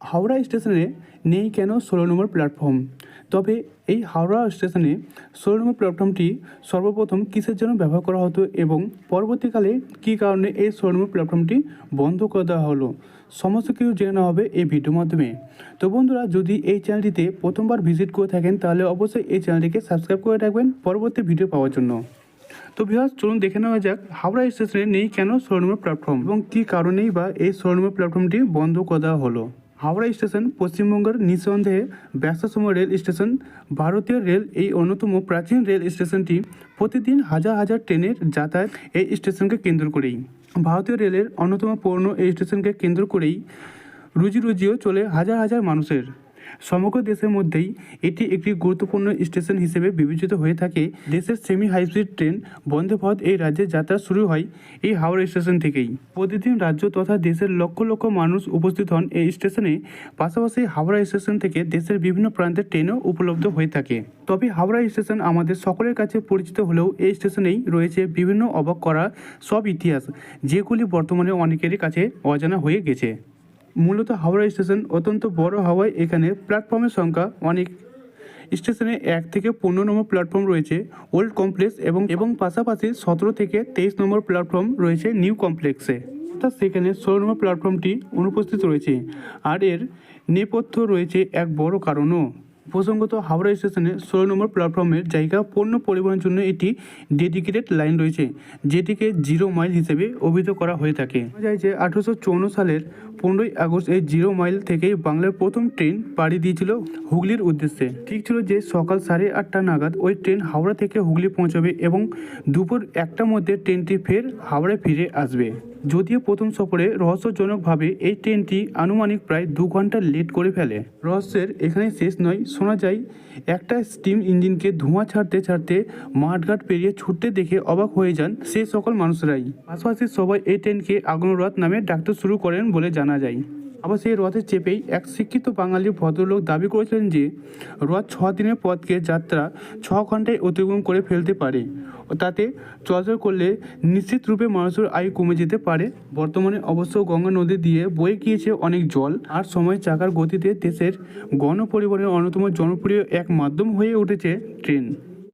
হাওড়া স্টেশনে নেই কেন ষোলো নম্বর প্ল্যাটফর্ম? তবে এই হাওড়া স্টেশনে ষোলো নম্বর প্ল্যাটফর্মটি সর্বপ্রথম কিসের জন্য ব্যবহার করা হতো এবং পরবর্তীকালে কী কারণে এই ষোলো নম্বর প্ল্যাটফর্মটি বন্ধ করে দেওয়া হলো? সমস্ত কিছু জেনে নেওয়া হবে এই ভিডিওর মাধ্যমে। তো বন্ধুরা, যদি এই চ্যানেলটিতে প্রথমবার ভিজিট করে থাকেন, তাহলে অবশ্যই এই চ্যানেলটিকে সাবস্ক্রাইব করে রাখবেন পরবর্তী ভিডিও পাওয়ার জন্য। তো ভিউয়ার্স, চলুন দেখে নেওয়া যাক, হাওড়া স্টেশনে নেই কেন ষোলো নম্বর প্ল্যাটফর্ম এবং কী কারণেই বা এই ষোলো নম্বর প্ল্যাটফর্মটি বন্ধ করে দেওয়া হলো? হাওড়া স্টেশন পশ্চিমবঙ্গের নিঃসন্দেহে ব্যস্ততম রেল স্টেশন। ভারতীয় রেল এই অন্যতম প্রাচীন রেল স্টেশনটি প্রতিদিন হাজার হাজার ট্রেনের যাতায়াত এই স্টেশনকে কেন্দ্র করেই। ভারতীয় রেলের অন্যতম পূর্ণ এই স্টেশনকে কেন্দ্র করেই রুজি রুজিও চলে হাজার হাজার মানুষের। সমগ্র দেশের মধ্যেই এটি একটি গুরুত্বপূর্ণ স্টেশন হিসেবে বিবেচিত হয়ে থাকে। দেশের semi high speed train Vande Bharat এই রাজ্যে যাত্রা শুরু হয় এই হাওড়া স্টেশন থেকেই। প্রতিদিন রাজ্য তথা দেশের লক্ষ লক্ষ মানুষ উপস্থিত হন এই স্টেশনে। পাশাপাশি হাওড়া স্টেশন থেকে দেশের বিভিন্ন প্রান্তের ট্রেনও উপলব্ধ হয়ে থাকে। তবে হাওড়া স্টেশন আমাদের সকলের কাছে পরিচিত হলেও এই স্টেশনেই রয়েছে বিভিন্ন অবাক করা সব ইতিহাস, যেগুলি বর্তমানে অনেকেরই কাছে অজানা হয়ে গেছে। মূলত হাওড়া স্টেশন অত্যন্ত বড় হওয়ায় এখানে প্ল্যাটফর্মের সংখ্যা অনেক। স্টেশনে এক থেকে পনেরো নম্বর প্ল্যাটফর্ম রয়েছে, ওল্ড কমপ্লেক্স এবং এবং পাশাপাশি সতেরো থেকে তেইশ নম্বর প্ল্যাটফর্ম রয়েছে নিউ কমপ্লেক্সে। অর্থাৎ সেখানে ষোলো নম্বর প্ল্যাটফর্মটি অনুপস্থিত রয়েছে। আর এর নেপথ্য রয়েছে এক বড় কারণও। প্রসঙ্গত হাওড়া স্টেশনে ষোলো নম্বর প্ল্যাটফর্মের জায়গা পণ্য পরিবহনের জন্য একটি ডেডিকেটেড লাইন রয়েছে, যেটিকে জিরো মাইল হিসেবে অভিহিত করা হয়ে থাকে। যায় যে আঠারোশো সালের পনেরোই আগস্ট এই জিরো মাইল থেকেই বাংলার প্রথম ট্রেন পাড়ি দিয়েছিল হুগলির উদ্দেশ্যে। ঠিক ছিল যে সকাল সাড়ে আটটা নাগাদ ওই ট্রেন হাওড়া থেকে হুগলি পৌঁছাবে এবং দুপুর একটার মধ্যে ট্রেনটি ফের হাওড়ায় ফিরে আসবে। যদিও প্রথম সফরে রহস্যজনকভাবে এই ট্রেনটি আনুমানিক প্রায় দু ঘণ্টা লেট করে ফেলে। রহস্যের এখানে শেষ নয় শোনা যায়, একটা স্টিম ইঞ্জিনকে ধোঁয়া ছাড়তে ছাড়তে মাঠঘাট পেরিয়ে ছুটতে দেখে অবাক হয়ে যান সে সকল মানুষরাই। আশপাশের সবাই এই ট্রেনকে আগুন নামে ডাকতে শুরু করেন বলে জানা যায়। আবার সেই রথে চেপেই এক শিক্ষিত বাঙালি ভদ্রলোক দাবি করেছিলেন যে, রথ ছ দিনের পথকে যাত্রা ছ ঘন্টায় অতিক্রম করে ফেলতে পারে। ও তাতে চলাচল করলে নিশ্চিত রূপে মানুষের আয়ু কমে যেতে পারে। বর্তমানে অবশ্য গঙ্গা নদী দিয়ে বয়ে গিয়েছে অনেক জল। আর সময় চাকার গতিতে দেশের গণপরিবহনের অন্যতম জনপ্রিয় এক মাধ্যম হয়ে উঠেছে ট্রেন।